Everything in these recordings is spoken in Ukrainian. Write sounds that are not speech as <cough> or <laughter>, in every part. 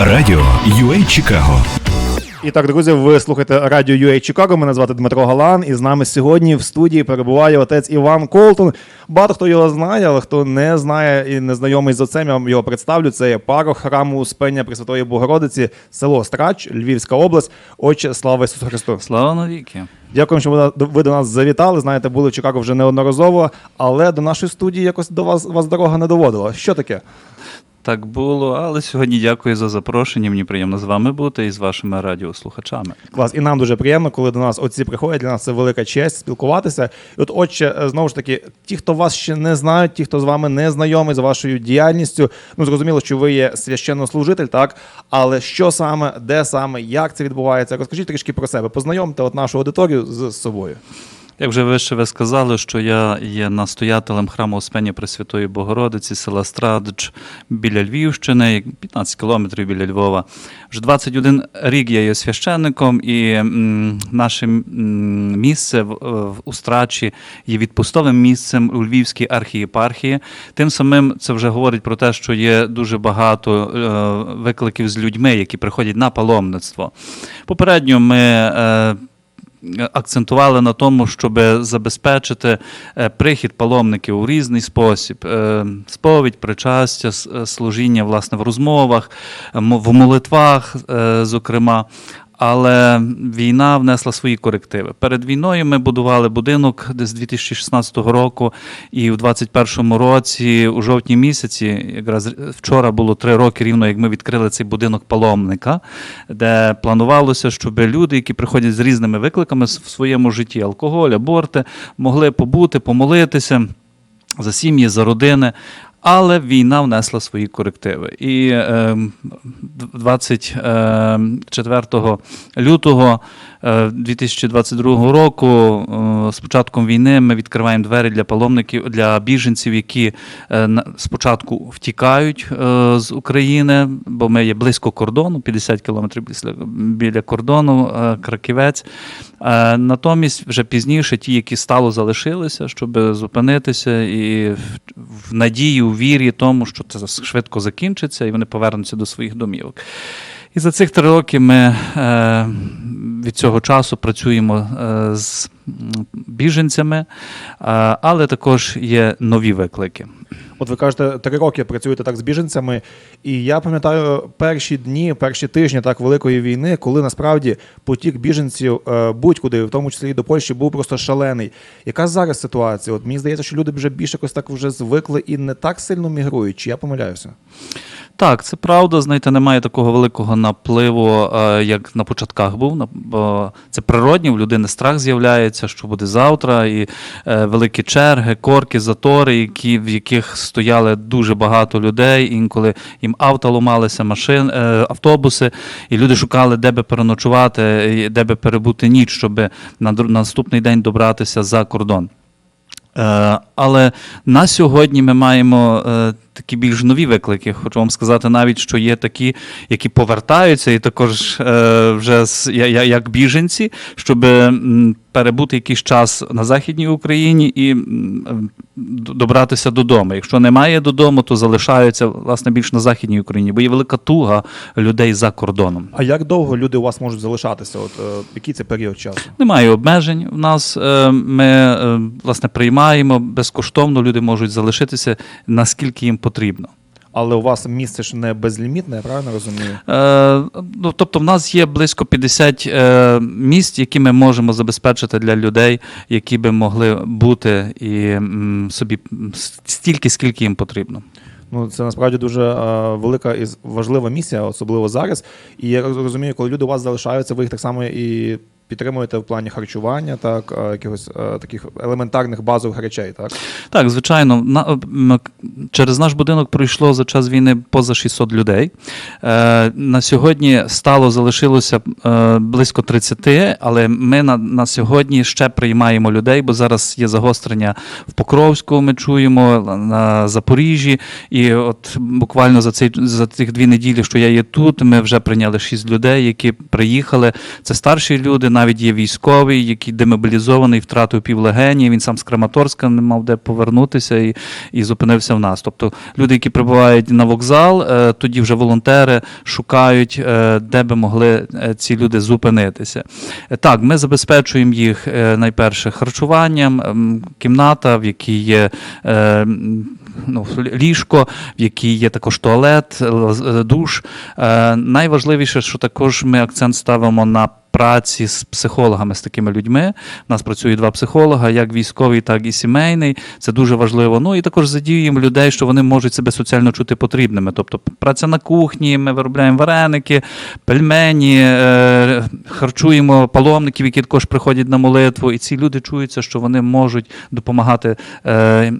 Радіо UA Чикаго. І так, друзі, ви слухаєте радіо UA Чикаго. Мене звати Дмитро Галан, і з нами сьогодні в студії перебуває отець Іван Колтон. Багато хто його знає, але хто не знає і не знайомий з отцем, я вам його представлю. Це є парох храму Успення Пресвятої Богородиці, село Страч, Львівська область. Отче, слава Ісусу Христу! Слава навіки. Дякуємо, що ви, ви до нас завітали. Знаєте, були в Чикаго вже неодноразово, але до нашої студії якось до вас вас дорога не доводила. Що таке? Так було, але сьогодні дякую за запрошення. Мені приємно з вами бути і з вашими радіослухачами. Клас, і нам дуже приємно, коли до нас отці приходять. Для нас це велика честь спілкуватися. І от, отче, знову ж таки, ті, хто вас ще не знають, ті, хто з вами не знайомий з вашою діяльністю, ну зрозуміло, що ви є священнослужитель, так але що саме, де саме, як це відбувається? Розкажіть трішки про себе. Познайомте от нашу аудиторію з собою. Як вже вище ви сказали, що я є настоятелем храму Успення Пресвятої Богородиці, села Страдич біля Львівщини, 15 кілометрів біля Львова. Вже 21 рік я є священником, і наше місце в, в Устрачі є відпустовим місцем у Львівській архієпархії. Тим самим це вже говорить про те, що є дуже багато е, викликів з людьми, які приходять на паломництво. Попередньо ми. Е, акцентували на тому, щоб забезпечити е, прихід паломників у різний спосіб: Е, сповідь, причастя, е, служіння власне в розмовах, в молитвах, зокрема. Але війна внесла свої корективи. Перед війною ми будували будинок десь 2016 року, і в 2021 році, у жовтні місяці, якраз вчора було три роки рівно, як ми відкрили цей будинок паломника, де планувалося, щоб люди, які приходять з різними викликами в своєму житті, алкоголь, аборти, могли побути, помолитися за сім'ї, за родини. Але війна внесла свої корективи. І е, 24 лютого е, 2022 року, е, з початком війни, ми відкриваємо двері для паломників, для біженців, які е, спочатку втікають е, з України, бо ми є близько кордону, 50 кілометрів біля, кордону, е, Краківець. Е, Натомість, вже пізніше, ті, які стало залишилися, щоб зупинитися і в надії, у вірі тому, що це швидко закінчиться, і вони повернуться до своїх домівок. І за цих три роки ми е, від цього часу працюємо е, з біженцями, е, але також є нові виклики. От ви кажете, три роки працюєте так з біженцями, і я пам'ятаю перші дні, перші тижні так великої війни, коли насправді потік біженців будь-куди, в тому числі і до Польщі, був просто шалений. Яка зараз ситуація? От мені здається, що люди вже більше якось так вже звикли і не так сильно мігрують. Чи я помиляюся? Так, це правда. Знаєте, немає такого великого напливу, е, як на початках був. Це природні, в людини страх з'являється, що буде завтра, і е, великі черги, корки, затори, які, в яких стояли дуже багато людей. Інколи їм авто ламалися, машин, е, автобуси, і люди шукали, де би переночувати, де би перебути ніч, щоб на наступний день добратися за кордон. Але на сьогодні ми маємо такі більш нові виклики. Хочу вам сказати навіть, що є такі, які повертаються, і також е, вже з- я- я- як біженці, щоб перебути якийсь час на Західній Україні і добратися додому. Якщо немає додому, то залишаються власне більш на Західній Україні, бо є велика туга людей за кордоном. А як довго люди у вас можуть залишатися? От е, який це період часу? Немає обмежень в нас. е, Ми е, власне приймаємо безкоштовно. Люди можуть залишитися наскільки їм потрібно. Але у вас місце ж не безлімітне, я правильно розумію? Е, ну, тобто, в нас є близько 50 е, місць, які ми можемо забезпечити для людей, які би могли бути і м, собі стільки, скільки їм потрібно. Ну, це насправді дуже е, велика і важлива місія, особливо зараз. І я розумію, коли люди у вас залишаються, ви їх так само і підтримуєте в плані харчування, так, е, якихось е, таких елементарних базових речей, так? Так, звичайно, на, через наш будинок пройшло за час війни поза 600 людей. Е, на сьогодні стало залишилося е, близько 30, але ми на, на сьогодні ще приймаємо людей, бо зараз є загострення в Покровську, ми чуємо на Запоріжжі. І от буквально за цей за тих дві неділі, що я є тут, ми вже прийняли 6 людей, які приїхали. Це старші люди навіть є військовий, який демобілізований, втратив півлегені. Він сам з Краматорська не мав де повернутися і, і зупинився в нас. Тобто люди, які прибувають на вокзал, е, тоді вже волонтери шукають, е, де би могли е, ці люди зупинитися. Так, ми забезпечуємо їх найперше харчуванням, кімната, в якій є. Ну, ліжко, в якій є також туалет, душ. Найважливіше, що також ми акцент ставимо на праці з психологами, з такими людьми. У нас працює два психолога, як військовий, так і сімейний. Це дуже важливо. Ну і також задіюємо людей, що вони можуть себе соціально чути потрібними. Тобто праця на кухні, ми виробляємо вареники, пельмені, е, харчуємо паломників, які також приходять на молитву. І ці люди чуються, що вони можуть допомагати е,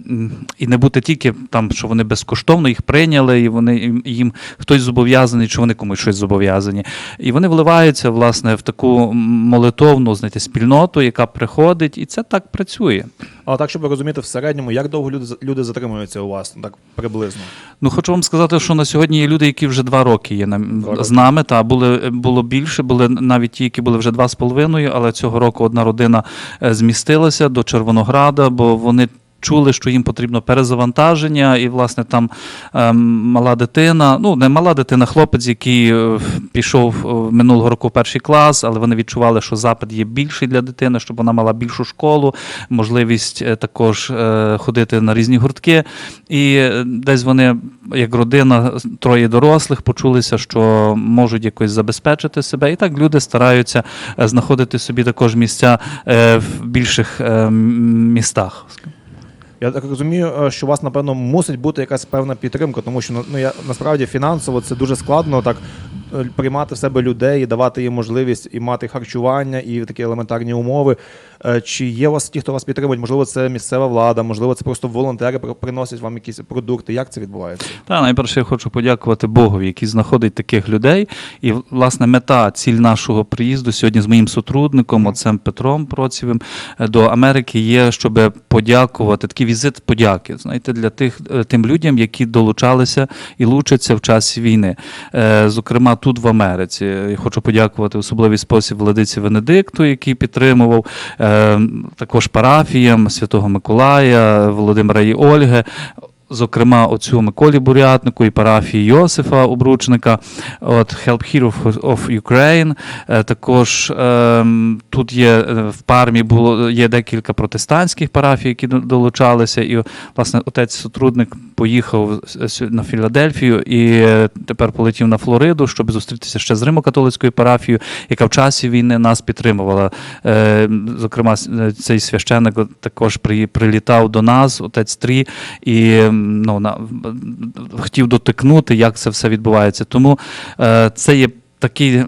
і не бути тільки там, що вони безкоштовно їх прийняли, і вони їм- хтось зобов'язаний, чи вони комусь щось зобов'язані. І вони вливаються власне в таку молитовну знаєте, спільноту, яка приходить, і це так працює. Але так, щоб розуміти в середньому, як довго люди, люди затримуються у вас, так приблизно. Ну, хочу вам сказати, що на сьогодні є люди, які вже два роки є на, роки. з нами. Та були було більше, були навіть ті, які були вже два з половиною, але цього року одна родина е, змістилася до Червонограда, бо вони. Чули, що їм потрібно перезавантаження, і, власне, там ем, мала дитина, ну не мала дитина, хлопець, який е, пішов е, минулого року в перший клас, але вони відчували, що запит є більший для дитини, щоб вона мала більшу школу, можливість е, також ходити на різні гуртки. І десь вони, як родина, троє дорослих, почулися, що можуть якось забезпечити себе. І так люди стараються знаходити собі також місця в більших е, м- містах. Я так розумію, е, що у вас, напевно, мусить бути якась певна підтримка, тому що ну, я, насправді фінансово це дуже складно так приймати в себе людей, і давати їм можливість і мати харчування, і такі елементарні умови. Е, Чи є у вас ті, хто вас підтримують? Можливо, це місцева влада, можливо, це просто волонтери при- приносять вам якісь продукти. Як це відбувається? Та найперше я хочу подякувати Богові, який знаходить таких людей. І власне мета, ціль нашого приїзду сьогодні з моїм сотрудником, отцем Петром Процівим, е, до Америки є, щоб подякувати такий візит подяки. Знаєте, для тих е, тим людям, які долучалися і лучаться в часі війни. Е, Тут в Америці. Я хочу подякувати особливий спосіб владиці Венедикту, який підтримував. е, Також парафіям Святого Миколая, Володимира і Ольги. Зокрема, оцю Миколі Бурятнику і парафії Йосифа Обручника, от Help Hero of- Ukraine. Е, Також ем, тут є е, в пармі було є декілька протестантських парафій, які долучалися. І власне отець сотрудник поїхав на Філадельфію і е, тепер полетів на Флориду, щоб зустрітися ще з Римо-католицькою парафією, яка в часі війни нас підтримувала. Зокрема, цей священник також прилітав до нас, отець Трі, і м, ну, на, хотів дотикнути, як це все відбувається. Тому е, це є. Такі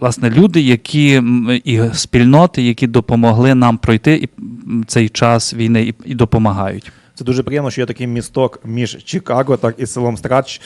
власне люди, які і спільноти, які допомогли нам пройти і цей час війни і допомагають. Це дуже приємно, що є такий місток між Чикаго, так і селом Страч,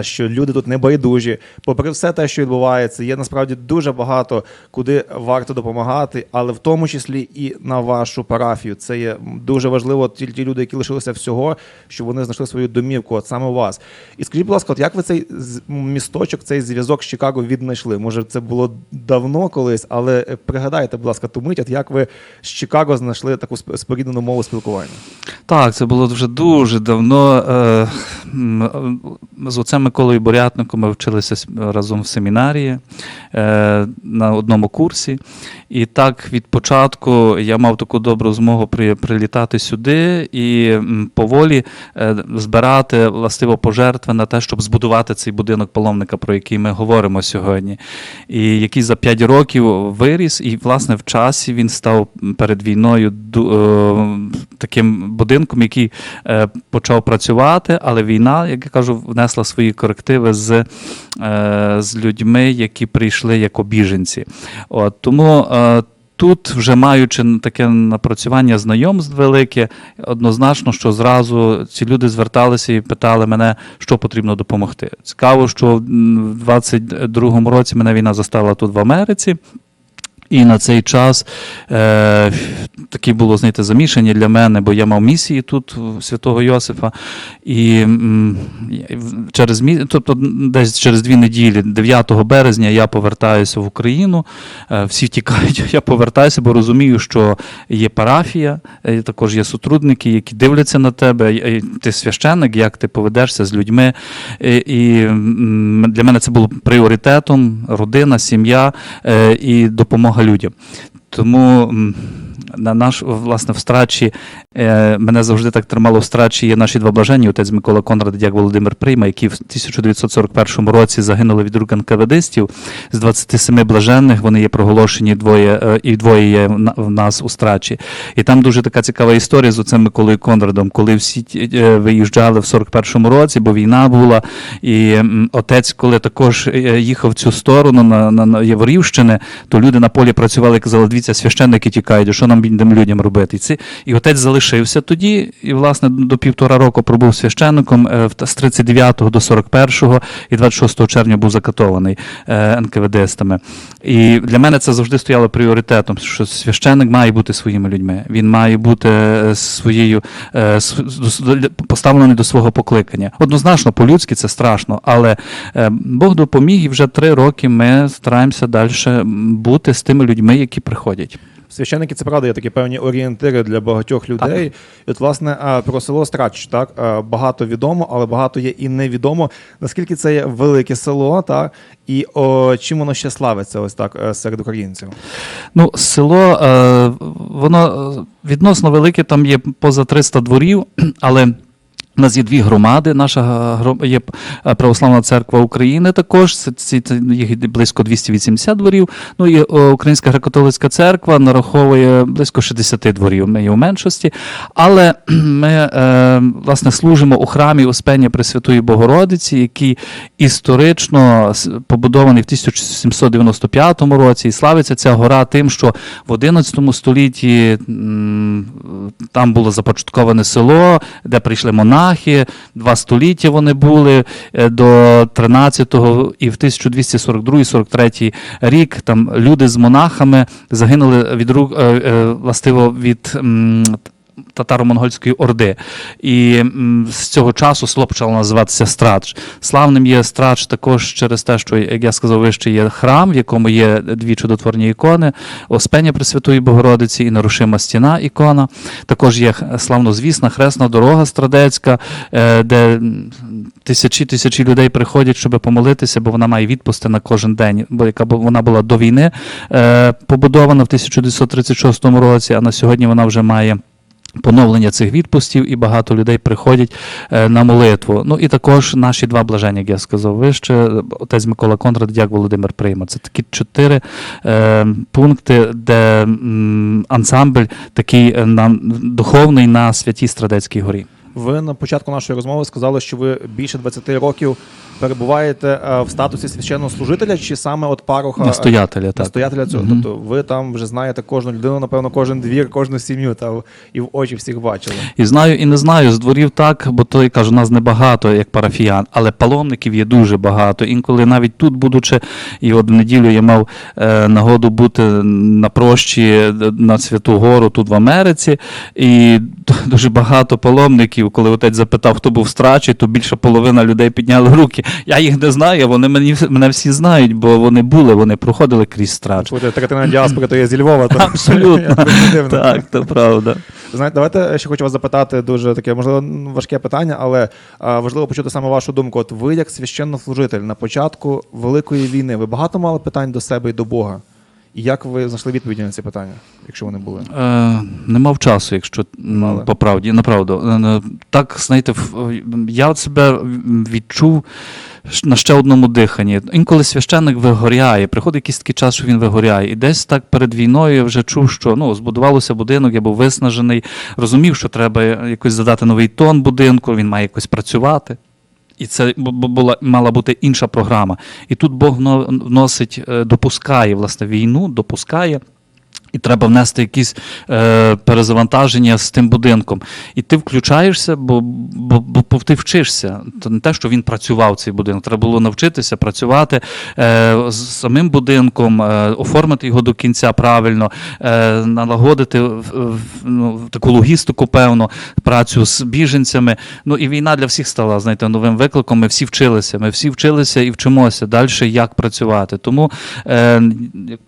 що люди тут не байдужі. Попри все те, що відбувається, є насправді дуже багато, куди варто допомагати, але в тому числі і на вашу парафію. Це є дуже важливо. Ті, ті люди, які лишилися всього, щоб вони знайшли свою домівку, от саме у вас. І скажіть, будь ласка, от як ви цей місточок, цей зв'язок з Чикаго віднайшли? Може, це було давно колись, але е, пригадайте, будь ласка, ту мить, от як ви з Чикаго знайшли таку сп- споріднену мову спілкування? Так, це було вже дуже давно. Е, З отцем Миколою Бурятником ми вчилися разом в семінарії е, на одному курсі. І так від початку я мав таку добру змогу прилітати сюди і поволі е, збирати властиво пожертви на те, щоб збудувати цей будинок паломника, про який ми говоримо сьогодні. І який за 5 років виріс, і, власне, в часі він став перед війною таким будинком, який е, почав працювати, але війна, як я кажу, внесла свої корективи з, е, з людьми, які прийшли як біженці. От, тому е, Тут, вже маючи таке напрацювання знайомств велике, однозначно, що зразу ці люди зверталися і питали мене, що потрібно допомогти. Цікаво, що в 22-му році мене війна застала тут в Америці. І на цей час е, таке було, знаєте, замішання для мене, бо я мав місії тут святого Йосифа. І м, через тобто десь через дві неділі, 9 березня, я повертаюся в Україну. Е, всі тікають, <laughs> я повертаюся, бо розумію, що є парафія, е, також є сотрудники, які дивляться на тебе. е, Ти священник, як ти поведешся з людьми. Е, І м, для мене це було пріоритетом: родина, сім'я е, і допомога людям. Тому на наш власне в страчі е, мене завжди так тримало в страчі. Є наші два блаженні, отець Микола Конрад і дяк Володимир Прийма, які в 1941 році загинули від рук НКВДистів. З 27 блаженних вони є проголошені двоє, е, і двоє є в нас у страчі. І там дуже така цікава історія з оцим Миколою Конрадом, коли всі е, виїжджали в 41-му році, бо війна була. І отець, коли також е, їхав в цю сторону на, на, на Яворівщини, то люди на полі працювали казали, дивіться, священники тікають, що нам бідним людям робити? І, ці, і отець залишився тоді, і, власне, до півтора року пробув священником е, з 39 до 41 і 26 червня був закатований е, НКВДстами. І для мене це завжди стояло пріоритетом, що священник має бути своїми людьми. Він має бути е, своєю поставлений до свого покликання. Однозначно, по-людськи це страшно, але Бог допоміг, і вже три роки ми стараємося далі бути з тими людьми, які приходять. Священники, це правда, є такі певні орієнтири для багатьох людей. І от, власне, про село Страч, так багато відомо, але багато є і невідомо. Наскільки це є велике село, так і о, чим воно ще славиться, ось так е, серед українців? Ну, село, е, воно е, відносно велике, там є поза 300 дворів, але. У нас є дві громади. Наша гро- є е, Православна церква України також. Це, їх близько 280 дворів. Ну і Українська греко-католицька церква нараховує близько 60 дворів. Ми є у меншості. Але ми е, власне служимо у храмі Успення Пресвятої Богородиці, який історично побудований в 1795 році. І славиться ця гора тим, що в 11 столітті там було започатковане село, де прийшли монахи. Два століття вони були е, до 13-го і в 1242-43 рік там люди з монахами загинули від рук е, е, властиво від. Татаро-монгольської орди. І з цього часу село почало називатися Страдж. Славним є Страдж також через те, що, як я сказав, вище є храм, в якому є дві чудотворні ікони, Оспення Пресвятої Богородиці і нерушима стіна ікона. Також є славнозвісна хресна дорога Страдецька, е, де тисячі тисячі людей приходять, щоб помолитися, бо вона має відпусти на кожен день, бо яка вона була до війни е, побудована в 1936 році, а на сьогодні вона вже має. Поновлення цих відпустів і багато людей приходять е, на молитву. Ну і також наші два блаження, як я сказав вище, отець Микола Конрад, дяк Володимир Прийма. Це такі чотири е, пункти, де ансамбль такий нам на, духовний на святій Страдецькій горі. Ви на початку нашої розмови сказали, що ви більше 20 років перебуваєте е, в статусі священного служителя, чи саме от пароха Настоятеля, так. настоятеля цього. Мгм. Тобто ви там вже знаєте кожну людину, напевно, кожен двір, кожну сім'ю та і в очі всіх бачили. І знаю, і не знаю, з дворів так, бо то я кажу, нас небагато, як парафіян, але паломників є дуже багато. Інколи навіть тут, будучи, і от в неділю я мав е, нагоду бути на прощі е, на Святу Гору тут в Америці, і <laughs> дуже багато паломників, коли отець запитав, хто був в страчі, то більша половина людей підняли руки. Я їх не знаю, вони мені мене всі знають, бо вони були, вони проходили крізь страч. Слухайте, третина діаспори, то є зі Львова. То Абсолютно. <laughs> Так, це правда. Знаєте, давайте ще хочу вас запитати дуже таке, можливо, важке питання, але а, важливо почути саме вашу думку. От ви, як священнослужитель, на початку Великої війни, ви багато мали питань до себе і до Бога? І як ви знайшли відповіді на ці питання, якщо вони були? Е, не мав часу, якщо Мали. по правді, направду. Е, е, Так, знаєте, я себе відчув на ще одному диханні. Інколи священник вигоряє, приходить якийсь такий час, що він вигоряє. І десь так перед війною я вже чув, що ну, збудувалося будинок, я був виснажений, розумів, що треба якось задати новий тон будинку, він має якось працювати. І це бу- бу- була мала бути інша програма. І тут Бог вно- вносить, е, допускає власне війну, допускає. І треба внести якісь е, перезавантаження з тим будинком. І ти включаєшся, бо, бо, бо, ти вчишся. То не те, що він працював цей будинок. Треба було навчитися працювати е, з самим будинком, е, оформити його до кінця правильно, е, налагодити в- ну, таку логістику, певно, працю з біженцями. Ну і війна для всіх стала знаєте, новим викликом. Ми всі вчилися. Ми всі вчилися і вчимося далі, як працювати. Тому е,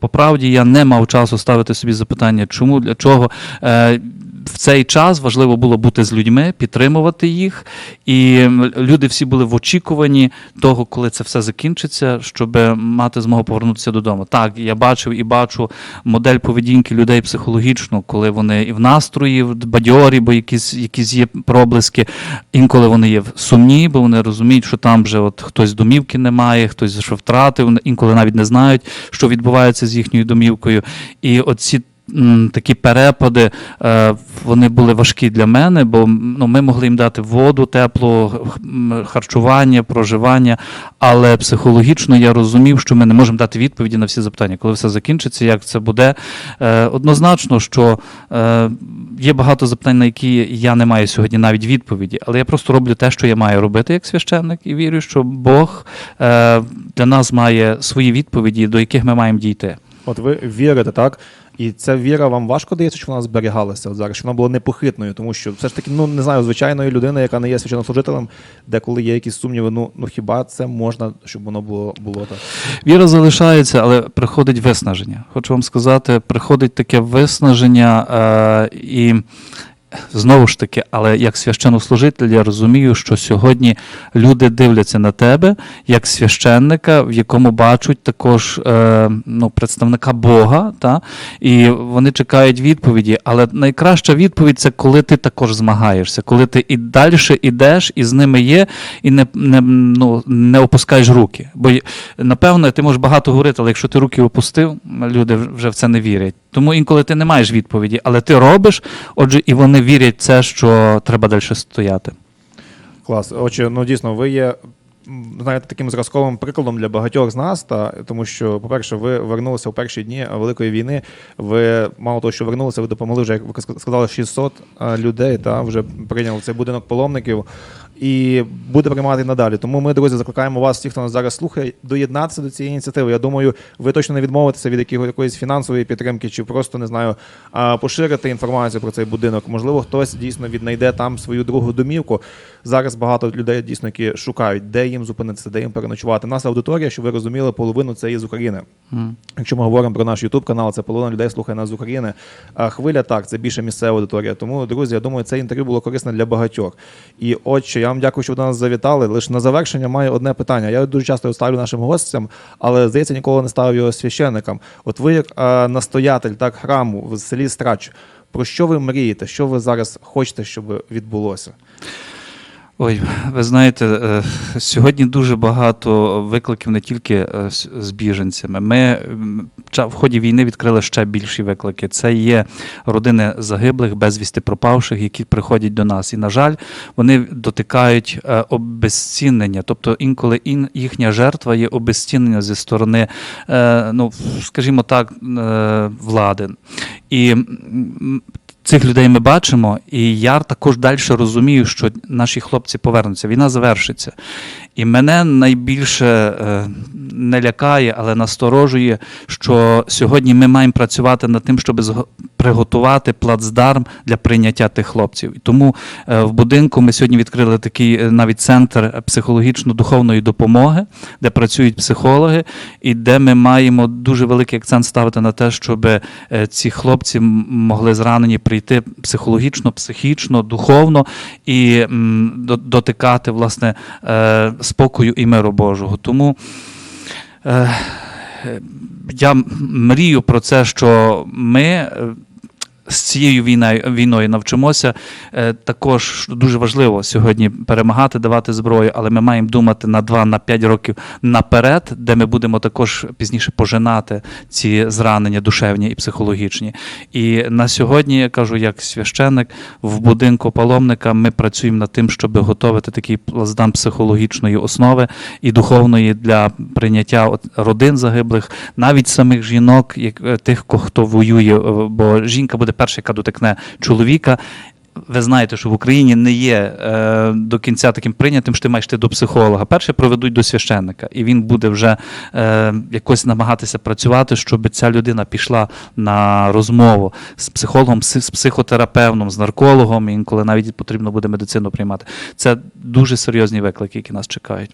по правді я не мав часу ставити собі запитання, чому для чого. В цей час важливо було бути з людьми, підтримувати їх, і люди всі були в очікуванні того, коли це все закінчиться, щоб мати змогу повернутися додому. Так, я бачив і бачу модель поведінки людей психологічно, коли вони і в настрої, в бадьорі, бо якісь, якісь є проблиски. Інколи вони є сумні, бо вони розуміють, що там вже от хтось домівки не має, хтось що втратив, інколи навіть не знають, що відбувається з їхньою домівкою. І оці такі перепади, е, вони були важкі для мене, бо ну, ми могли їм дати воду, тепло, харчування, проживання, але психологічно я розумів, що ми не можемо дати відповіді на всі запитання. Коли все закінчиться, як це буде. Е, Однозначно, що е, є багато запитань, на які я не маю сьогодні навіть відповіді, але я просто роблю те, що я маю робити як священник, і вірю, що Бог для нас має свої відповіді, до яких ми маємо дійти. От ви вірите, так? І ця віра вам важко дається, що вона зберігалася от зараз, що вона була непохитною, тому що все ж таки, ну не знаю, звичайної людини, яка не є священнослужителем, де коли є якісь сумніви, ну, ну хіба це можна, щоб воно було, було так? Віра залишається, але приходить виснаження. Хочу вам сказати, приходить таке виснаження, е, і знову ж таки, але як священнослужитель, я розумію, що сьогодні люди дивляться на тебе як священника, в якому бачать також е, ну, представника Бога, та? і вони чекають відповіді. Але найкраща відповідь це коли ти також змагаєшся, коли ти і далі ідеш, і з ними є, і не, не, ну, не опускаєш руки. Бо напевно ти можеш багато говорити, але якщо ти руки опустив, люди вже в це не вірять. Тому інколи ти не маєш відповіді, але ти робиш, отже, і вони вірять в це, що треба далі стояти. Клас. Отже, ну дійсно, ви є. Знаєте, таким зразковим прикладом для багатьох з нас, та тому що, по-перше, ви вернулися в перші дні Великої війни. Ви мало того, що вернулися, ви допомогли вже, як ви сказали, 600 людей. Та вже прийняли цей будинок паломників і буде приймати і надалі. Тому ми, друзі, закликаємо вас, ті, хто нас зараз слухає, доєднатися до цієї ініціативи. Я думаю, ви точно не відмовитеся від якоїсь фінансової підтримки, чи просто не знаю, поширити інформацію про цей будинок. Можливо, хтось дійсно віднайде там свою другу домівку. Зараз багато людей дійсно, які шукають, де їм зупинитися, де їм переночувати. Наша аудиторія, щоб ви розуміли, половину це є з України. Якщо ми говоримо про наш YouTube канал, це половина людей слухає нас з України. А хвиля так, це більше місцева аудиторія. Тому, друзі, я думаю, це інтерв'ю було корисне для багатьох. І отче, я вам дякую, що ви до нас завітали. Лише на завершення маю одне питання. Я дуже часто його ставлю нашим гостям, але здається, ніколи не ставив його священникам. От ви, як настоятель так храму в селі Страч, про що ви мрієте? Що ви зараз хочете, щоб відбулося? Ой, ви знаєте, е, сьогодні дуже багато викликів не тільки е, з- біженцями. Ми в ході війни відкрили ще більші виклики. Це є родини загиблих, безвісти пропавших, які приходять до нас. І, на жаль, вони дотикають е, обезцінення. Тобто інколи їхня жертва є обезцінення зі сторони, ну, скажімо так, влади. І Цих людей ми бачимо, і я також далі розумію, що наші хлопці повернуться. Війна завершиться. І мене найбільше е, не лякає, але насторожує, що сьогодні ми маємо працювати над тим, щоб приготувати плацдарм для прийняття тих хлопців. І тому е, в будинку ми сьогодні відкрили такий е, навіть центр психологічно-духовної допомоги, де працюють психологи, і де ми маємо дуже великий акцент ставити на те, щоб ці хлопці могли зранені прийти психологічно, психічно, духовно і дотикати власне спокою і миру Божого. Тому е, е, я мрію про це, що ми. З цією війною, війною навчимося. Е, Також дуже важливо сьогодні перемагати, давати зброю, але ми маємо думати на 2-5 років наперед, де ми будемо також пізніше пожинати ці зранення душевні і психологічні. І на сьогодні я кажу, як священник в будинку паломника, ми працюємо над тим, щоб готувати такий плацдарм психологічної основи і духовної для прийняття родин загиблих, навіть самих жінок, як е, тих, хто воює, е, бо жінка буде перша, яка дотикне чоловіка. Ви знаєте, що в Україні не є е, до кінця таким прийнятим, що ти маєш йти до психолога. Перше проведуть до священника, і він буде вже е, якось намагатися працювати, щоб ця людина пішла на розмову з психологом, з психотерапевтом, з наркологом. Інколи навіть потрібно буде медицину приймати. Це дуже серйозні виклики, які нас чекають.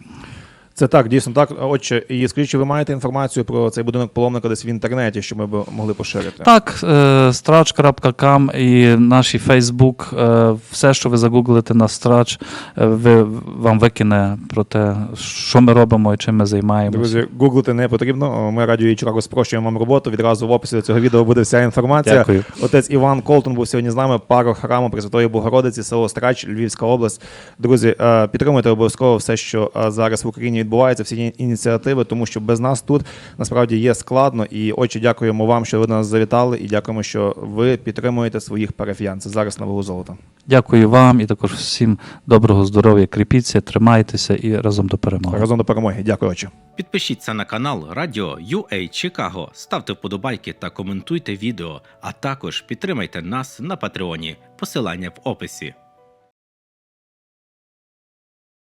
Це так, дійсно так. Отче, і скажіть, чи ви маєте інформацію про цей будинок паломника десь в інтернеті, що ми б могли поширити? Так, е, страч.кам і наш Фейсбук, е, все, що ви загуглите на страч, е, ви, вам викине про те, що ми робимо і чим ми займаємося. Друзі, гуглити не потрібно. Ми радіо Чикаго спрощуємо вам роботу. Відразу в описі до цього відео буде вся інформація. Дякую. Отець Іван Колтон був сьогодні з нами, парох храму Пресвятої Богородиці, село Страч, Львівська область. Друзі, підтримуйте обов'язково все, що зараз в Україні відбувається, всі ці ініціативи, тому що без нас тут насправді є складно. І отче, дякуємо вам, що ви до нас завітали, і дякуємо, що ви підтримуєте своїх парафіян. Це зараз на вагу золота. Дякую вам і також всім доброго здоров'я, кріпіться, тримайтеся і разом до перемоги. Разом до перемоги. Дякую, отче. Підпишіться на канал Радіо UA Чикаго, ставте вподобайки та коментуйте відео, а також підтримайте нас на Патреоні. Посилання в описі.